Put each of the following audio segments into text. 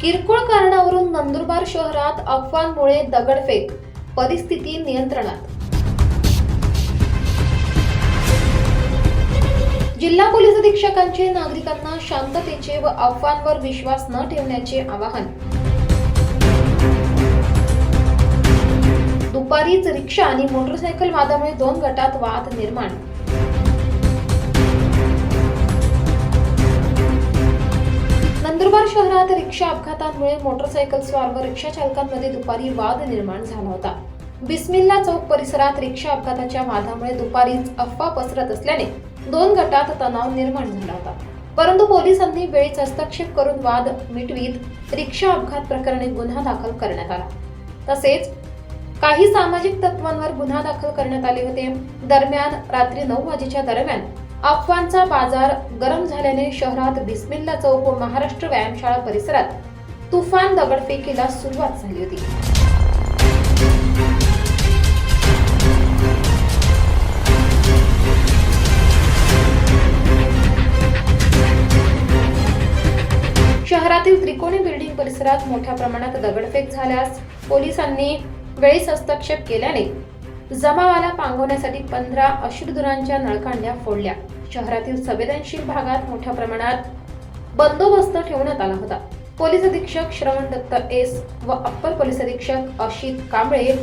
किरकोळ कारणावरून नंदुरबार शहरात अफवांमुळे दगडफेक परिस्थिती नियंत्रणात. जिल्हा पोलीस अधीक्षकांचे नागरिकांना शांततेचे व अफवांवर विश्वास न ठेवण्याचे आवाहन. दुपारीच रिक्षा आणि मोटरसायकल वादामुळे दोन गटात वाद निर्माण. शहरात रिक्षा अपघातांमुळे मोटरसायकल स्वार व रिक्षा चालकांमध्ये दुपारी वाद निर्माण झाला होता. बिस्मिल्ला चौक परिसरात रिक्षा अपघाताच्या वादामुळे दुपारीच अफवा पसरत असल्याने दोन गटात तणाव निर्माण झाला होता. परंतु पोलिसांनी वेळीच हस्तक्षेप करून वाद मिटवीत रिक्षा अपघात प्रकरणी गुन्हा दाखल करण्यात आला. तसेच काही सामाजिक तत्वांवर गुन्हा दाखल करण्यात आले होते. दरम्यान रात्री नऊ वाजेच्या दरम्यान अफवांचा बाजार गरम झाल्याने शहरात बिस्मिल्ला चौक व महाराष्ट्र व्यायामशाळा परिसरात तुफान दगडफेकीला सुरुवात झाली होती. शहरातील त्रिकोणी बिल्डिंग परिसरात मोठ्या प्रमाणात दगडफेक झाल्यास पोलिसांनी वेळीच हस्तक्षेप केल्याने जमावाला पांगवण्यासाठी पंधरा अश्रुधुरांच्या नळकांड्या फोडल्या. शहरातील संवेदनशील भागात मोठ्या प्रमाणात बंदोबस्त ठेवण्यात आला होता. पोलीस अधीक्षक श्रवण दत्त एस व अप्पर पोलीस अधीक्षक अशित कांबळे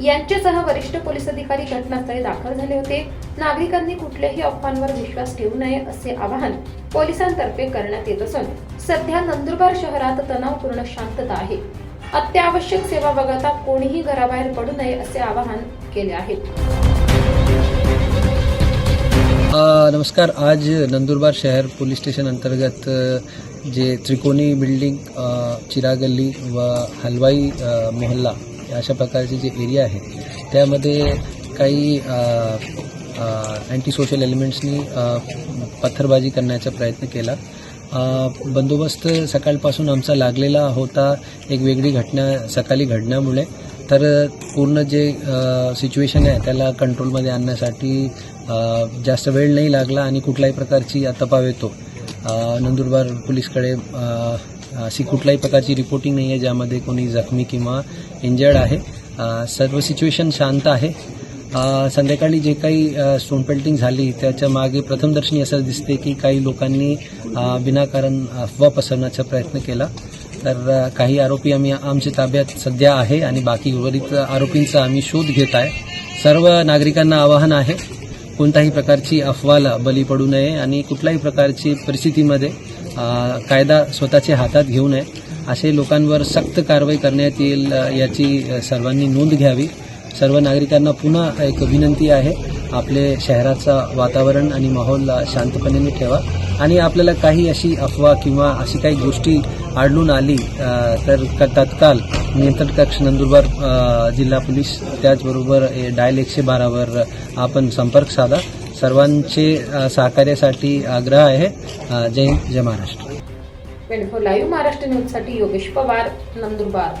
यांच्यासह वरिष्ठ पोलीस अधिकारी घटनास्थळी दाखल झाले होते. नागरिकांनी कुठल्याही अफवांवर विश्वास ठेवू नये असे आवाहन पोलिसांतर्फे करण्यात येत असून सध्या नंदुरबार शहरात तणावपूर्ण शांतता आहे. अत्यावश्यक सेवा वगळता कोणीही घराबाहेर पडू नये असे आवाहन केले आहे. नमस्कार. आज नंदुरबार शहर पोलीस स्टेशन अंतर्गत जे त्रिकोणी बिल्डिंग चिरागल्ली व हलवाई मोहल्ला अशा प्रकारचे जे एरिया आहे त्यामध्ये काही अँटी सोशल एलिमेंट्सनी पत्थरबाजी करण्याचा प्रयत्न केला. बंदोबस्त सकाळपासून आमचा लागलेला होता. एक वेगळी घटना सकाळी घडण्यामुळे. तर पूर्ण जे सिच्युएशन आहे त्याला कंट्रोलमध्ये आणण्यासाठी जास्त वेळ नाही लागला आणि कुठल्याही प्रकारची तपाव येतो. नंदुरबार पोलीसकडे अशी कुठल्याही प्रकारची रिपोर्टिंग नाही आहे ज्यामध्ये कोणी जखमी किंवा इंजर्ड आहे. सर्व सिच्युएशन शांत आहे. संध्याकाळी जे काही स्टोन पेल्टिंग झाली त्याच्यामागे प्रथमदर्शनी असं दिसते की काही लोकांनी विनाकारण अफवा पसरण्याचा प्रयत्न केला. तर काही आरोपी आम्ही आमच्या ताब्यात सध्या आहे आणि बाकी उर्वरित आरोपींचा आम्ही शोध घेत आहे. सर्व नागरिकांना आवाहन आहे कोणत्याही प्रकारची अफवाला बली पडू नये आणि कुठल्याही प्रकारची परिस्थितीमध्ये कायदा स्वतःच्या हातात घेऊ नये. असे लोकांवर सक्त कारवाई करण्यात येईल याची सर्वांनी नोंद घ्यावी. सर्व नागरिकांना पुन्हा एक विनंती आहे. आपले शहराचं वातावरण आणि माहोल शांतपणे ठेवा. आणि आपल्याला काही अशी अफवा किंवा अशी काही गोष्टी आढळून आली तर तत्काल तत्काळ नियंत्रण कक्ष नंदुरबार जिल्हा पोलीस त्याचबरोबर ए, डायल एकशे बारावर आपण संपर्क साधा. सर्वांचे सहकार्यासाठी आग्रह आहे. जय जय महाराष्ट्र. लाईव्ह महाराष्ट्र न्यूजसाठी योगेश पवार नंदुरबार.